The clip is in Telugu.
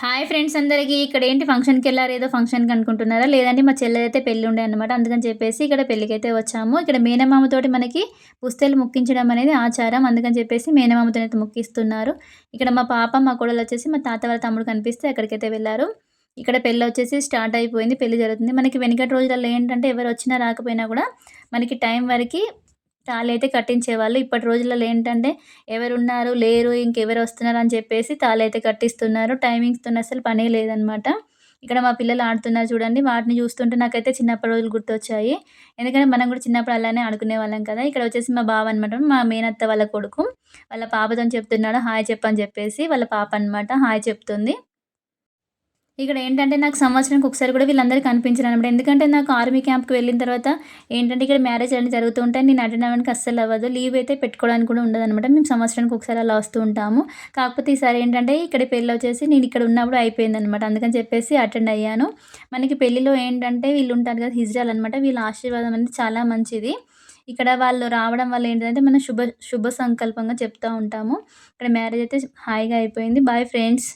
హాయ్ ఫ్రెండ్స్ అందరికీ. ఇక్కడ ఏంటి? ఫంక్షన్కి వెళ్ళారు ఏదో ఫంక్షన్కి అనుకుంటున్నారా? లేదంటే మా చెల్లెదైతే పెళ్ళి ఉండే అనమాట అందుకని చెప్పేసి ఇక్కడ పెళ్ళికి అయితే వచ్చాము. ఇక్కడ మేనమామతోటి మనకి పుస్తలు ముక్కించడం అనేది ఆచారం. అందుకని చెప్పేసి మేనమామతో అయితే ముక్కిస్తున్నారు. ఇక్కడ మా పాప మా కోడలు వచ్చేసి మా తాత వాళ్ళ తమ్ముడు కనిపిస్తే అక్కడికైతే వెళ్ళారు. ఇక్కడ పెళ్ళి వచ్చేసి స్టార్ట్ అయిపోయింది. పెళ్ళి జరుగుతుంది. మనకి వెనుకటి రోజులలో ఏంటంటే ఎవరు వచ్చినా రాకపోయినా కూడా మనకి టైం వరకు తాళి అయితే కట్టించేవాళ్ళు ఇప్పటి రోజులలో ఏంటంటే ఎవరున్నారు లేరు ఇంకెవరు వస్తున్నారు అని చెప్పేసి తాళి అయితే కట్టిస్తున్నారు టైమింగ్స్తో అసలు పనే లేదనమాట ఇక్కడ మా పిల్లలు ఆడుతున్నారు చూడండి. వాటిని చూస్తుంటే నాకైతే చిన్నప్పటి రోజులు గుర్తొచ్చాయి. ఎందుకంటే మనం కూడా చిన్నప్పుడు అలానే ఆడుకునే వాళ్ళం కదా. ఇక్కడ వచ్చేసి మా బావ అనమాట మా మేనత్త వాళ్ళ కొడుకు. వాళ్ళ పాపతో చెప్తున్నాడు. హాయ్ చెప్పని చెప్పేసి వాళ్ళ పాప అనమాట హాయ్ చెప్తుంది. ఇక్కడ ఏంటంటే నాకు సంవత్సరానికి ఒకసారి కూడా వీళ్ళందరూ కనిపించారు అనమాట ఎందుకంటే నాకు ఆర్మీ క్యాంప్కి వెళ్ళిన తర్వాత ఏంటంటే ఇక్కడ మ్యారేజ్ అన్నీ జరుగుతూ ఉంటాయి. నేను అటెండ్ అవ్వడానికి అస్సలు అవ్వదు. లీవ్ అయితే పెట్టుకోవడానికి కూడా ఉండదు అనమాట మేము సంవత్సరానికి ఒకసారి అలా వస్తూ ఉంటాము. కాకపోతే ఈసారి ఏంటంటే ఇక్కడ పెళ్ళి వచ్చేసి నేను ఇక్కడ ఉన్నప్పుడు అయిపోయింది అనమాట అందుకని చెప్పేసి అటెండ్ అయ్యాను. మనకి పెళ్ళిలో ఏంటంటే వీళ్ళు ఉంటారు కదా హిజ్రాల్ అనమాట వీళ్ళ ఆశీర్వాదం అనేది చాలా మంచిది. ఇక్కడ వాళ్ళు రావడం వల్ల ఏంటంటే మనం శుభ శుభ సంకల్పంగా చెప్తూ ఉంటాము. ఇక్కడ మ్యారేజ్ అయితే హాయిగా అయిపోయింది. Bye friends.